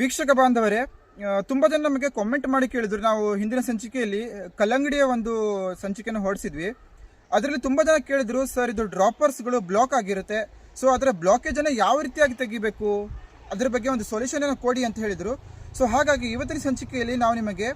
ವೀಕ್ಷಕ ಬಾಂಧವರೇ ತುಂಬಾ ಜನ ನಮಗೆ ಕಾಮೆಂಟ್ ಮಾಡಿ ಕೇಳಿದ್ರು. ನಾವು ಹಿಂದಿನ ಸಂಚಿಕೆಯಲ್ಲಿ ಕಲ್ಲಂಗಡಿಯ ಒಂದು ಸಂಚಿಕೆಯನ್ನು ಹೊರಡಿಸಿದ್ವಿ. ಅದರಲ್ಲಿ ತುಂಬಾ ಜನ ಕೇಳಿದ್ರು, ಸರ್, ಇದು ಡ್ರಾಪರ್ಸ್ಗಳು ಬ್ಲಾಕ್ ಆಗಿರುತ್ತೆ. ಸೊ ಅದರ ಬ್ಲಾಕೇಜ್ ಅನ್ನ ಯಾವ ರೀತಿಯಾಗಿ ತೆಗಿಬೇಕು? ಅದ್ರ ಬಗ್ಗೆ ಒಂದು ಸೊಲ್ಯೂಷನ್ ಅನ್ನು ಕೊಡಿ ಅಂತ ಹೇಳಿದ್ರು. ಸೊ ಹಾಗಾಗಿ ಇವತ್ತಿನ ಸಂಚಿಕೆಯಲ್ಲಿ ನಾವು ನಿಮಗೆ,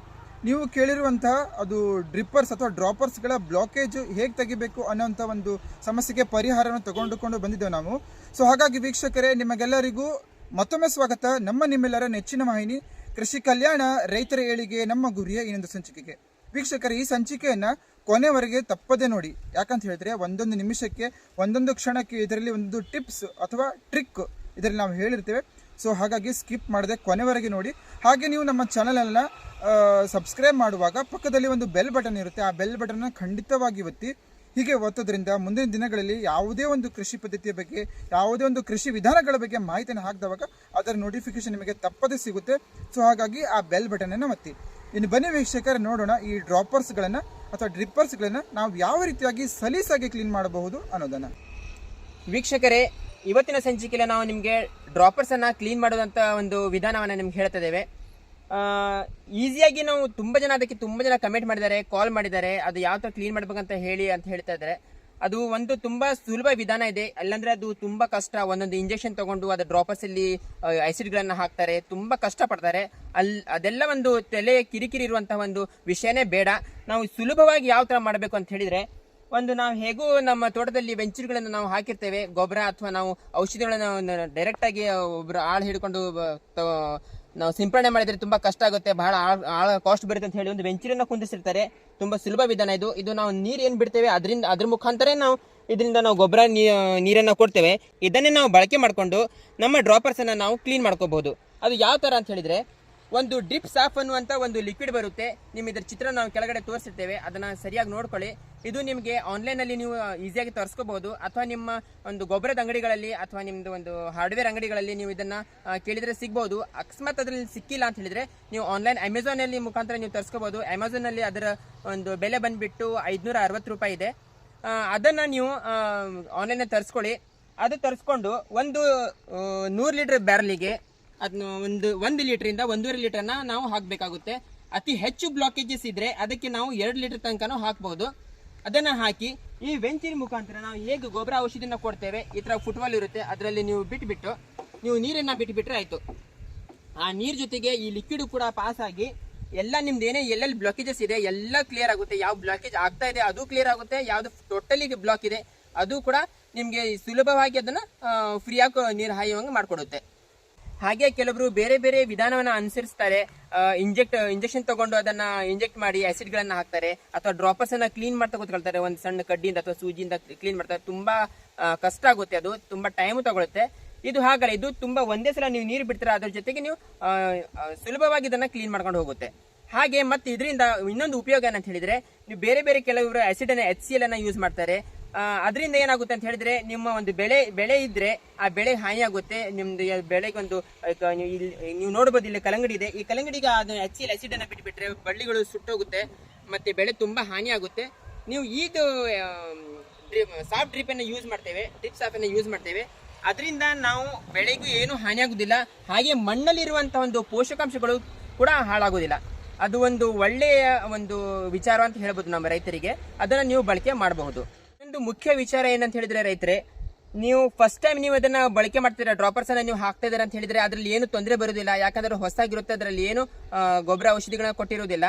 ನೀವು ಕೇಳಿರುವಂತಹ ಅದು ಡ್ರಿಪ್ಪರ್ಸ್ ಅಥವಾ ಡ್ರಾಪರ್ಸ್ಗಳ ಬ್ಲಾಕೇಜ್ ಹೇಗೆ ತೆಗಿಬೇಕು ಅನ್ನೋಂಥ ಒಂದು ಸಮಸ್ಯೆಗೆ ಪರಿಹಾರವನ್ನು ತಗೊಂಡುಕೊಂಡು ಬಂದಿದ್ದೇವೆ ನಾವು. ಸೊ ಹಾಗಾಗಿ ವೀಕ್ಷಕರೇ, ನಿಮಗೆಲ್ಲರಿಗೂ ಮತ್ತೊಮ್ಮೆ ಸ್ವಾಗತ ನಮ್ಮ ನಿಮ್ಮೆಲ್ಲರ ನೆಚ್ಚಿನ ವಾಹಿನಿ ಕೃಷಿ ಕಲ್ಯಾಣ ರೈತರ ಏಳಿಗೆ ನಮ್ಮ ಗುರಿಯ ಇನ್ನೊಂದು ಸಂಚಿಕೆಗೆ. ವೀಕ್ಷಕರು, ಈ ಸಂಚಿಕೆಯನ್ನ ಕೊನೆವರೆಗೆ ತಪ್ಪದೆ ನೋಡಿ. ಯಾಕಂತ ಹೇಳಿದ್ರೆ ಒಂದೊಂದು ನಿಮಿಷಕ್ಕೆ, ಒಂದೊಂದು ಕ್ಷಣಕ್ಕೆ ಇದರಲ್ಲಿ ಒಂದು ಟಿಪ್ಸ್ ಅಥವಾ ಟ್ರಿಕ್ ಇದರಲ್ಲಿ ನಾವು ಹೇಳಿರ್ತೇವೆ. ಸೊ, ಹಾಗಾಗಿ ಸ್ಕಿಪ್ ಮಾಡದೆ ಕೊನೆವರೆಗೆ ನೋಡಿ. ಹಾಗೆ ನೀವು ನಮ್ಮ ಚಾನಲನ್ನು ಸಬ್ಸ್ಕ್ರೈಬ್ ಮಾಡುವಾಗ ಪಕ್ಕದಲ್ಲಿ ಒಂದು ಬೆಲ್ ಬಟನ್ ಇರುತ್ತೆ. ಆ ಬೆಲ್ ಬಟನ್ನ ಖಂಡಿತವಾಗಿ ಒತ್ತಿ. ಹೀಗೆ ಒತ್ತೋದ್ರಿಂದ ಮುಂದಿನ ದಿನಗಳಲ್ಲಿ ಯಾವುದೇ ಒಂದು ಕೃಷಿ ಪದ್ಧತಿಯ ಬಗ್ಗೆ, ಯಾವುದೇ ಒಂದು ಕೃಷಿ ವಿಧಾನಗಳ ಬಗ್ಗೆ ಮಾಹಿತಿಯನ್ನು ಹಾಕಿದವಾಗ ಅದರ ನೋಟಿಫಿಕೇಶನ್ ನಿಮಗೆ ತಪ್ಪದೇ ಸಿಗುತ್ತೆ. ಸೊ ಹಾಗಾಗಿ ಆ ಬೆಲ್ ಬಟನನ್ನು ಒತ್ತಿ. ಇನ್ನು ಬನ್ನಿ ವೀಕ್ಷಕರ, ನೋಡೋಣ ಈ ಡ್ರಾಪರ್ಸ್ಗಳನ್ನು ಅಥವಾ ಡ್ರಿಪ್ಪರ್ಸ್ಗಳನ್ನು ನಾವು ಯಾವ ರೀತಿಯಾಗಿ ಸಲೀಸಾಗಿ ಕ್ಲೀನ್ ಮಾಡಬಹುದು ಅನ್ನೋದನ್ನು. ವೀಕ್ಷಕರೇ, ಇವತ್ತಿನ ಸಂಚಿಕೆಯಲ್ಲಿ ನಾವು ನಿಮಗೆ ಡ್ರಾಪರ್ಸ್ ಅನ್ನ ಕ್ಲೀನ್ ಮಾಡೋದಂಥ ಒಂದು ವಿಧಾನವನ್ನು ನಿಮ್ಗೆ ಹೇಳ್ತಾ ಇದ್ದೇವೆ. ಈಸಿಯಾಗಿ ನಾವು ತುಂಬ ಜನ ಅದಕ್ಕೆ ತುಂಬ ಜನ ಕಮೆಂಟ್ ಮಾಡಿದ್ದಾರೆ ಕಾಲ್ ಮಾಡಿದ್ದಾರೆ, ಅದು ಯಾವ ಥರ ಕ್ಲೀನ್ ಮಾಡ್ಬೇಕಂತ ಹೇಳಿ ಅಂತ ಹೇಳ್ತಾ ಇದ್ದಾರೆ. ಅದು ಒಂದು ತುಂಬ ಸುಲಭ ವಿಧಾನ ಇದೆ. ಅಲ್ಲಂದ್ರೆ ಅದು ತುಂಬ ಕಷ್ಟ. ಒಂದೊಂದು ಇಂಜೆಕ್ಷನ್ ತಗೊಂಡು ಅದು ಡ್ರಾಪರ್ಸ್ ಅಲ್ಲಿ ಆಸಿಡ್ ಗಳನ್ನ ಹಾಕ್ತಾರೆ. ತುಂಬ ಕಷ್ಟಪಡ್ತಾರೆ. ಅಲ್ಲಿ ಅಲ್, ಅದೆಲ್ಲ ಒಂದು ತಲೆ ಕಿರಿಕಿರಿ ಇರುವಂತಹ ಒಂದು ವಿಷಯನೇ ಬೇಡ. ನಾವು ಸುಲಭವಾಗಿ ಯಾವ ತರ ಮಾಡಬೇಕು ಅಂತ ಹೇಳಿದ್ರೆ, ಒಂದು ನಾವು ಹೇಗೂ ನಮ್ಮ ತೋಟದಲ್ಲಿ ವೆಂಚೂರ್ಗಳನ್ನು ನಾವು ಹಾಕಿರ್ತೇವೆ. ಗೊಬ್ಬರ ಅಥವಾ ನಾವು ಔಷಧಿಗಳನ್ನು ಡೈರೆಕ್ಟ್ ಆಗಿ ಒಬ್ರು ಆಳು ಹಿಡ್ಕೊಂಡು ನಾವು ಸಿಂಪಡಣೆ ಮಾಡಿದ್ರೆ ತುಂಬಾ ಕಷ್ಟ ಆಗುತ್ತೆ, ಬಹಳ ಆಳ ಕಾಸ್ಟ್ ಬರುತ್ತೆ ಅಂತ ಹೇಳಿ ಒಂದು ವೆಂಚರನ್ನ ಕುಂದಿಸಿರ್ತಾರೆ. ತುಂಬಾ ಸುಲಭ ವಿಧಾನ ಇದು. ಇದು ನಾವು ನೀರು ಏನು ಬಿಡ್ತೇವೆ? ಅದರಿಂದ, ಅದ್ರ ಮುಖಾಂತರ ನಾವು ಇದರಿಂದ ನಾವು ಗೊಬ್ಬರ ನೀರನ್ನು ಕೊಡ್ತೇವೆ. ಇದನ್ನೇ ನಾವು ಬಳಕೆ ಮಾಡಿಕೊಂಡು ನಮ್ಮ ಡ್ರಾಪರ್ಸನ್ನು ನಾವು ಕ್ಲೀನ್ ಮಾಡ್ಕೋಬಹುದು. ಅದು ಯಾವ ಥರ ಅಂತ ಹೇಳಿದ್ರೆ ಒಂದು ಡಿಪ್ ಸಾಫ್ ಅನ್ನುವಂತ ಒಂದು ಲಿಕ್ವಿಡ್ ಬರುತ್ತೆ. ನಿಮ್ಮ ಇದ್ರ ಚಿತ್ರ ನಾವು ಕೆಳಗಡೆ ತೋರಿಸಿರ್ತೇವೆ. ಅದನ್ನ ಸರಿಯಾಗಿ ನೋಡ್ಕೊಳ್ಳಿ. ಇದು ನಿಮಗೆ ಆನ್ಲೈನ್ ಅಲ್ಲಿ ನೀವು ಈಸಿಯಾಗಿ ತರಿಸ್ಕೋಬಹುದು ಅಥವಾ ನಿಮ್ಮ ಒಂದು ಗೊಬ್ಬರದ ಅಂಗಡಿಗಳಲ್ಲಿ ಅಥವಾ ನಿಮ್ಮದು ಒಂದು ಹಾರ್ಡ್ವೇರ್ ಅಂಗಡಿಗಳಲ್ಲಿ ನೀವು ಇದನ್ನ ಕೇಳಿದರೆ ಸಿಗ್ಬಹುದು ಅಕಸ್ಮಾತ್ ಅದ್ರಲ್ಲಿ ಸಿಕ್ಕಿಲ್ಲ ಅಂತ ಹೇಳಿದ್ರೆ ನೀವು ಆನ್ಲೈನ್ ಅಮೆಝಾನಲ್ಲಿ ಮುಖಾಂತರ ನೀವು ತರಿಸ್ಕೋಬಹುದು ಅಮೆಝಾನ್ ಅಲ್ಲಿ ಅದರ ಒಂದು ಬೆಲೆ ಬಂದ್ಬಿಟ್ಟು ಐದ್ನೂರ ಅರವತ್ತು ರೂಪಾಯಿ ಇದೆ. ಅದನ್ನ ನೀವು ಆನ್ಲೈನಲ್ಲಿ ತರಿಸ್ಕೊಳ್ಳಿ. ಅದು ತರಿಸ್ಕೊಂಡು ಒಂದು ನೂರು ಲೀಟರ್ ಬ್ಯಾರಲಿಗೆ ಅದನ್ನ ಒಂದು ಒಂದು ಲೀಟ್ರಿಂದ ಒಂದೂವರೆ ಲೀಟರ್ನ ನಾವು ಹಾಕಬೇಕಾಗುತ್ತೆ. ಅತಿ ಹೆಚ್ಚು ಬ್ಲಾಕೇಜಸ್ ಇದ್ರೆ ಅದಕ್ಕೆ ನಾವು ಎರಡು ಲೀಟರ್ ತನಕನೂ ಹಾಕ್ಬೋದು. ಅದನ್ನ ಹಾಕಿ ಈ ವೆಂಚಿನ ಮುಖಾಂತರ ನಾವು ಹೇಗೆ ಗೊಬ್ಬರ ಔಷಧಿನ ಕೊಡ್ತೇವೆ, ಈ ಥರ ಫುಟ್ಬಾಲ್ ಇರುತ್ತೆ, ಅದರಲ್ಲಿ ನೀವು ಬಿಟ್ಬಿಟ್ಟು, ನೀವು ನೀರನ್ನ ಬಿಟ್ಬಿಟ್ರೆ ಆಯಿತು. ಆ ನೀರ್ ಜೊತೆಗೆ ಈ ಲಿಕ್ವಿಡ್ ಕೂಡ ಪಾಸ್ ಆಗಿ ಎಲ್ಲ ನಿಮ್ದು ಏನೇ ಎಲ್ಲೆಲ್ಲಿ ಬ್ಲಾಕೇಜಸ್ ಇದೆ, ಎಲ್ಲ ಕ್ಲಿಯರ್ ಆಗುತ್ತೆ. ಯಾವ ಬ್ಲಾಕೇಜ್ ಆಗ್ತಾ ಇದೆ, ಅದು ಕ್ಲಿಯರ್ ಆಗುತ್ತೆ. ಯಾವುದು ಟೋಟಲಿ ಬ್ಲಾಕ್ ಇದೆ, ಅದು ಕೂಡ ನಿಮ್ಗೆ ಸುಲಭವಾಗಿ ಅದನ್ನ ಫ್ರೀಯಾಗಿ ನೀರು ಹಾಯುವಂಗೆ ಮಾಡ್ಕೊಡುತ್ತೆ. ಹಾಗೆ ಕೆಲವರು ಬೇರೆ ಬೇರೆ ವಿಧಾನವನ್ನ ಅನುಸರಿಸ್ತಾರೆ. ಇಂಜೆಕ್ಟ್ ಇಂಜೆಕ್ಷನ್ ತಗೊಂಡು ಅದನ್ನ ಇಂಜೆಕ್ಟ್ ಮಾಡಿ ಆಸಿಡ್ ಗಳನ್ನ ಹಾಕ್ತಾರೆ. ಅಥವಾ ಡ್ರಾಪರ್ಸ್ ಅನ್ನ ಕ್ಲೀನ್ ಮಾಡ್ತಾ ಕೂತ್ಕೊಳ್ತಾರೆ. ಒಂದು ಸಣ್ಣ ಕಡ್ಡಿಯಿಂದ ಅಥವಾ ಸೂಜಿಯಿಂದ ಕ್ಲೀನ್ ಮಾಡ್ತಾರೆ ತುಂಬಾ ಕಷ್ಟ ಆಗುತ್ತೆ ಅದು. ತುಂಬಾ ಟೈಮ್ ತಗೊಳುತ್ತೆ. ಇದು ಹಾಗಲ್ಲ, ಇದು ತುಂಬಾ ಒಂದೇ ಸಲ ನೀವು ನೀರು ಬಿಡ್ತೀರಾ, ಅದ್ರ ಜೊತೆಗೆ ನೀವು ಸುಲಭವಾಗಿ ಇದನ್ನ ಕ್ಲೀನ್ ಮಾಡ್ಕೊಂಡು ಹೋಗುತ್ತೆ. ಹಾಗೆ ಮತ್ತೆ ಇದರಿಂದ ಇನ್ನೊಂದು ಉಪಯೋಗ ಏನಂತ ಹೇಳಿದ್ರೆ, ನೀವು ಬೇರೆ ಬೇರೆ ಕೆಲವರು ಆಸಿಡ್ ಅನ್ನ ಎಚ್ ಸಿ ಎಲ್ ಅನ್ನ ಯೂಸ್ ಮಾಡ್ತಾರೆ. ಅದರಿಂದ ಏನಾಗುತ್ತೆ ಅಂತ ಹೇಳಿದ್ರೆ, ನಿಮ್ಮ ಒಂದು ಬೆಳೆ ಬೆಳೆ ಇದ್ರೆ ಆ ಬೆಳೆ ಹಾನಿ ಆಗುತ್ತೆ. ನಿಮ್ದು ಬೆಳೆಗೆ ಒಂದು ನೀವು ನೋಡಬಹುದು ಇಲ್ಲಿ ಕಲಂಗಡಿ ಇದೆ. ಈ ಕಲಂಗಡಿಗೆ ಅದು ಎಚ್ ಸಿ ಎಲ್ ಆಸಿಡ್ ಅನ್ನ ಬಿಟ್ಬಿಟ್ರೆ ಬಳ್ಳಿಗಳು ಸುಟ್ಟೋಗುತ್ತೆ, ಮತ್ತೆ ಬೆಳೆ ತುಂಬಾ ಹಾನಿ ಆಗುತ್ತೆ. ನೀವು ಈಗ ಸಾಫ್ಟ್ ಡ್ರಿಪ್ ಅನ್ನ ಯೂಸ್ ಮಾಡ್ತೇವೆ ಡ್ರಿಪ್ ಸಾಫ್ ಅನ್ನ ಯೂಸ್ ಮಾಡ್ತೇವೆ. ಅದರಿಂದ ನಾವು ಬೆಳೆಗೂ ಏನು ಹಾನಿ ಆಗುದಿಲ್ಲ. ಹಾಗೆ ಮಣ್ಣಲ್ಲಿರುವಂತಹ ಒಂದು ಪೋಷಕಾಂಶಗಳು ಕೂಡ ಹಾಳಾಗುದಿಲ್ಲ. ಅದು ಒಂದು ಒಳ್ಳೆಯ ಒಂದು ವಿಚಾರ ಅಂತ ಹೇಳ್ಬೋದು ನಮ್ಮ ರೈತರಿಗೆ. ಅದನ್ನು ನೀವು ಬಳಕೆ ಮಾಡಬಹುದು. ಒಂದು ಮುಖ್ಯ ವಿಚಾರ ಏನಂತ ಹೇಳಿದ್ರೆ ರೈತರೆ, ನೀವು ಫಸ್ಟ್ ಟೈಮ್ ನೀವು ಅದನ್ನ ಬಳಕೆ ಮಾಡ್ತೀರಾ ಡ್ರಾಪರ್ಸ್ ಅನ್ನ ನೀವು ಹಾಕ್ತಾ ಇದ್ದೀರಾ ಅಂತ ಹೇಳಿದ್ರೆ ಅದ್ರಲ್ಲಿ ಏನು ತೊಂದರೆ ಬರುವುದಿಲ್ಲ ಯಾಕಂದ್ರೆ ಹೊಸಾಗಿರುತ್ತೆ, ಅದರಲ್ಲಿ ಏನು ಗೊಬ್ಬರ ಔಷಧಿಗಳನ್ನ ಕೊಟ್ಟಿರುವುದಿಲ್ಲ.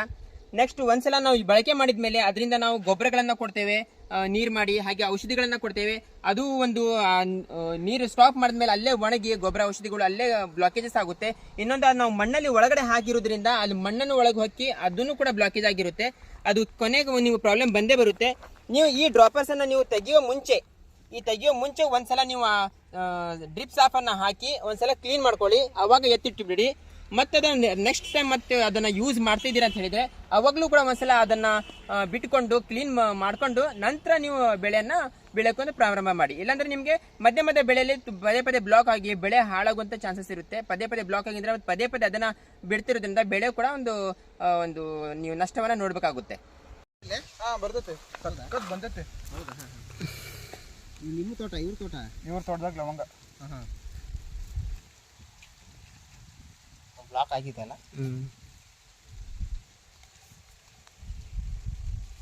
ನೆಕ್ಸ್ಟ್ ಒಂದ್ಸಲ ನಾವು ಬಳಕೆ ಬಳಕೆ ಮಾಡಿದ್ಮೇಲೆ ಅದರಿಂದ ನಾವು ಗೊಬ್ಬರಗಳನ್ನ ಕೊಡ್ತೇವೆ ನೀರು ಮಾಡಿ, ಹಾಗೆ ಔಷಧಿಗಳನ್ನ ಕೊಡ್ತೇವೆ. ಅದು ಒಂದು ನೀರು ಸ್ಟಾಪ್ ಮಾಡಿದ್ಮೇಲೆ ಅಲ್ಲೇ ಒಣಗಿ ಗೊಬ್ಬರ ಔಷಧಿಗಳು ಅಲ್ಲೇ ಬ್ಲಾಕೇಜಸ್ ಆಗುತ್ತೆ. ಇನ್ನೊಂದು ನಾವು ಮಣ್ಣಲ್ಲಿ ಒಳಗಡೆ ಹಾಕಿರೋದ್ರಿಂದ ಅಲ್ಲಿ ಮಣ್ಣನ್ನು ಒಳಗೆ ಹಾಕಿ ಅದನ್ನು ಕೂಡ ಬ್ಲಾಕೇಜ್ ಆಗಿರುತ್ತೆ. ಅದು ಕೊನೆಗೆ ನೀವು ಪ್ರಾಬ್ಲಮ್ ಬಂದೇ ಬರುತ್ತೆ. ನೀವು ಈ ಡ್ರಾಪರ್ಸ್ ಅನ್ನ ನೀವು ತೆಗೆಯೋ ಮುಂಚೆ, ಈ ತೆಗಿಯೋ ಮುಂಚೆ ಒಂದ್ಸಲ ನೀವು ಡ್ರಿಪ್ ಸಾಫ್ ಅನ್ನ ಹಾಕಿ ಒಂದ್ಸಲ ಕ್ಲೀನ್ ಮಾಡ್ಕೊಳ್ಳಿ. ಅವಾಗ ಎತ್ತಿಟ್ಟುಬಿಡಿ ಮತ್ತೆ ಅದನ್ನ ನೆಕ್ಸ್ಟ್ ಟೈಮ್ ಮತ್ತೆ ಅದನ್ನ ಯೂಸ್ ಮಾಡ್ತಿದ್ದೀರಾ ಅಂತ ಹೇಳಿದ್ರೆ, ಅವಾಗಲೂ ಕೂಡ ಒಂದ್ಸಲ ಅದನ್ನ ಬಿಟ್ಕೊಂಡು ಕ್ಲೀನ್ ಮಾಡ್ಕೊಂಡು ನಂತರ ನೀವು ಬೆಳೆಯನ್ನ ಬೆಳೆಕೊಂಡು ಪ್ರಾರಂಭ ಮಾಡಿ. ಇಲ್ಲಾಂದ್ರೆ ನಿಮಗೆ ಮಧ್ಯ ಮಧ್ಯ ಬೆಳೆಯಲ್ಲಿ ಪದೇ ಪದೇ ಬ್ಲಾಕ್ ಆಗಿ ಬೆಳೆ ಹಾಳಾಗುವಂತ ಚಾನ್ಸಸ್ ಇರುತ್ತೆ. ಪದೇ ಪದೇ ಬ್ಲಾಕ್ ಆಗಿದ್ರೆ ಪದೇ ಪದೇ ಅದನ್ನ ಬಿಡ್ತಿರೋದ್ರಿಂದ ಬೆಳೆ ಕೂಡ ಒಂದು ಒಂದು ನೀವು ನಷ್ಟವನ್ನ ನೋಡ್ಬೇಕಾಗುತ್ತೆ. ಹಾ ಬರ್ತೈತೆ. ಸಕ್ಕತ್ ಬಂದೈತೆ ನಿಮ್ಮ ತೋಟ ಇವ್ರ ತೋಟ? ಇವ್ರ ತೋಟದಾಗ ಲವಂಗ. ಬ್ಲಾಕ್ ಆಗಿದೆ ಅಲ್ಲ?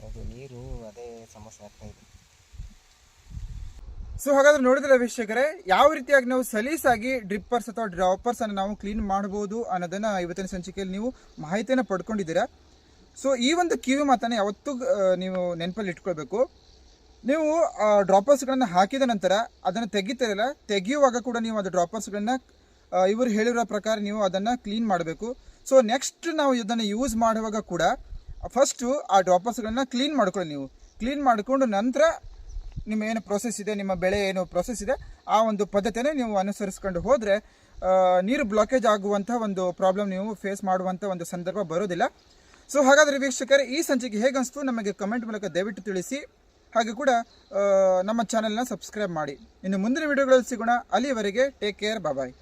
ಅದು ನೀರು ಅದೇ ಸಮಸ್ಯೆ ಆಗ್ತಾ ಇದೆ. ಸೊ ಹಾಗಾದ್ರೆ ನೋಡಿದ್ರೆ ವೀಕ್ಷಕರೇ ಯಾವ ರೀತಿಯಾಗಿ ನಾವು ಸಲೀಸಾಗಿ ಡ್ರಿಪ್ಪರ್ಸ್ ಅಥವಾ ಡ್ರಾಪರ್ಸ್ ಅನ್ನು ನಾವು ಕ್ಲೀನ್ ಮಾಡಬಹುದು ಅನ್ನೋದನ್ನ ಇವತ್ತಿನ ಸಂಚಿಕೆಯಲ್ಲಿ ನೀವು ಮಾಹಿತಿಯನ್ನು ಪಡ್ಕೊಂಡಿದ್ದೀರಾ? ಸೊ ಈ ಒಂದು ಕಿವಿ ಮಾತನ್ನು ಯಾವತ್ತೂ ನೀವು ನೆನಪಲ್ಲಿ ಇಟ್ಕೊಳ್ಬೇಕು. ನೀವು ಡ್ರಾಪರ್ಸ್ಗಳನ್ನು ಹಾಕಿದ ನಂತರ ಅದನ್ನು ತೆಗಿತಿರಲ್ಲ, ತೆಗೆಯುವಾಗ ಕೂಡ ನೀವು ಅದು ಡ್ರಾಪರ್ಸ್ಗಳನ್ನ ಇವರು ಹೇಳಿರೋ ಪ್ರಕಾರ ನೀವು ಅದನ್ನು ಕ್ಲೀನ್ ಮಾಡಬೇಕು. ಸೊ ನೆಕ್ಸ್ಟ್ ನಾವು ಇದನ್ನು ಯೂಸ್ ಮಾಡುವಾಗ ಕೂಡ ಫಸ್ಟು ಆ ಡ್ರಾಪರ್ಸ್ಗಳನ್ನ ಕ್ಲೀನ್ ಮಾಡ್ಕೊಳ್ಳಿ ನೀವು. ಕ್ಲೀನ್ ಮಾಡಿಕೊಂಡು ನಂತರ ನಿಮ್ಮ ಏನು ಪ್ರೊಸೆಸ್ ಇದೆ, ನಿಮ್ಮ ಬೆಳೆ ಏನು ಪ್ರೊಸೆಸ್ ಇದೆ, ಆ ಒಂದು ಪದ್ಧತಿಯನ್ನು ನೀವು ಅನುಸರಿಸ್ಕೊಂಡು ಹೋದರೆ ನೀರು ಬ್ಲಾಕೇಜ್ ಆಗುವಂಥ ಒಂದು ಪ್ರಾಬ್ಲಮ್ ನೀವು ಫೇಸ್ ಮಾಡುವಂಥ ಒಂದು ಸಂದರ್ಭ ಬರೋದಿಲ್ಲ. ಸೊ ಹಾಗಾದರೆ ವೀಕ್ಷಕರೇ, ಈ ಸಂಚಿಕೆ ಹೇಗೆ ಅನಿಸ್ತು ನಮಗೆ ಕಮೆಂಟ್ ಮೂಲಕ ದಯವಿಟ್ಟು ತಿಳಿಸಿ. ಹಾಗೆ ಕೂಡ ನಮ್ಮ ಚಾನೆಲ್ನ ಸಬ್ಸ್ಕ್ರೈಬ್ ಮಾಡಿ. ಇನ್ನು ಮುಂದಿನ ವಿಡಿಯೋಗಳಲ್ಲಿ ಸಿಗೋಣ. ಅಲ್ಲಿವರೆಗೆ ಟೇಕ್ ಕೇರ್ ಬಾಯ್